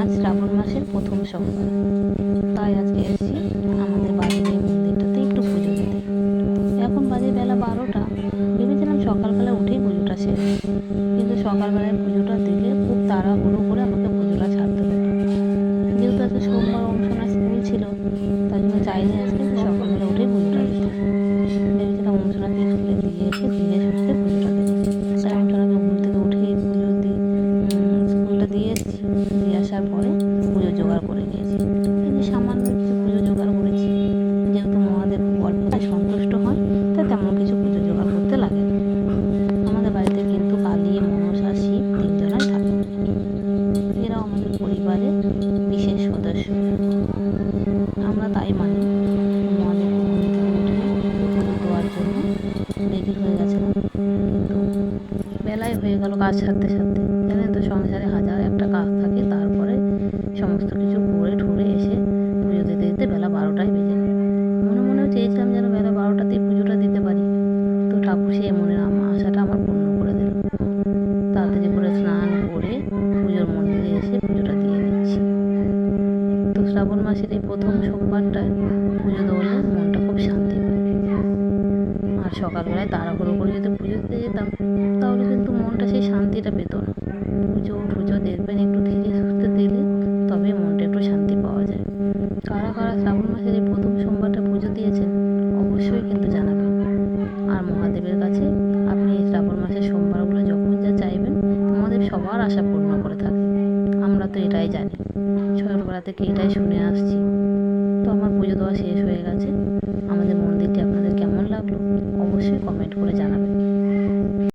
আজ শ্রাবণ মাসের প্রথম সোমবার। তাই আজকে এসেছি আমাদের এই মন্দিরটাতে একটু পুজো দিতে। এখন বাজে বেলা বারোটা। ভেবেছিলাম সকালবেলা উঠেই পুজোটা সেরে কিন্তু সকালবেলায় পুজোটা দেখে খুব তাড়াহুড়ো করে আমাকে পুজোটা ছাড়তে হতো যেহেতু আজকে সোমবার অংশনা স্কুল ছিল, তাই জন্য চাইলে আজকে সকালবেলা উঠেই পুজোটা দিতে। ভেবেছিলাম অংশনাকে স্কুলে দিয়ে এসে ধীরে পুজো জোগাড় করে নিয়েছি। এই সামান্য কিছু পুজো জোগাড় করেছি, যেহেতু মহাদেব অল্পটাই সন্তুষ্ট হয়, তাই তেমন কিছু পুজো জোগাড় করতে লাগে আমাদের বাড়িতে কিন্তু কালী, মনসা, শিব তিনজনাই থাকে। এরাও আমাদের পরিবারের বিশেষ সদস্য। আমরা তাই মানি। দেওয়ার জন্য হয়ে তো বেলায় হয়ে গেল কাজ সারতে সারতে। জানেন তো সংসারে হাজার একটা কাজ থাকে, তারপরে সমস্ত কিছু করে ঠরে এসে পুজো দিতে দিতে বেলা বারোটায় বেজে গেল মনে চেয়েছিলাম যেন বেলা বারোটাতেই পুজোটা দিতে পারি। তো ঠাকুর সে মনের আম- আশাটা আমার পূর্ণ করে দিল। তাড়াতাড়ি করে স্নান করে পুজোর মন্দিরে এসে পুজোটা দিয়ে নিচ্ছি তো শ্রাবণ মাসের এই প্রথম সোমবারটায় পুজো দেওয়ালে মনটা খুব শান্তি পায়। আর সকালবেলায় তাড়াহুড়ো করে যদি পুজো দিতে যেতাম, তাহলে কিন্তু মনটা সেই শান্তিটা পেত না। পুজো কারা শ্রাবণ মাসে যে প্রথম সোমবারটা পুজো দিয়েছেন, অবশ্যই কিন্তু জানাবেন। আর মহাদেবের কাছে আপনি এই শ্রাবণ মাসের সোমবারগুলো যখন যা চাইবেন, মহাদেব সবার আশা পূর্ণ করে থাকে আমরা তো এটাই জানি। ছোটবেলা থেকে এটাই শুনে আসছি।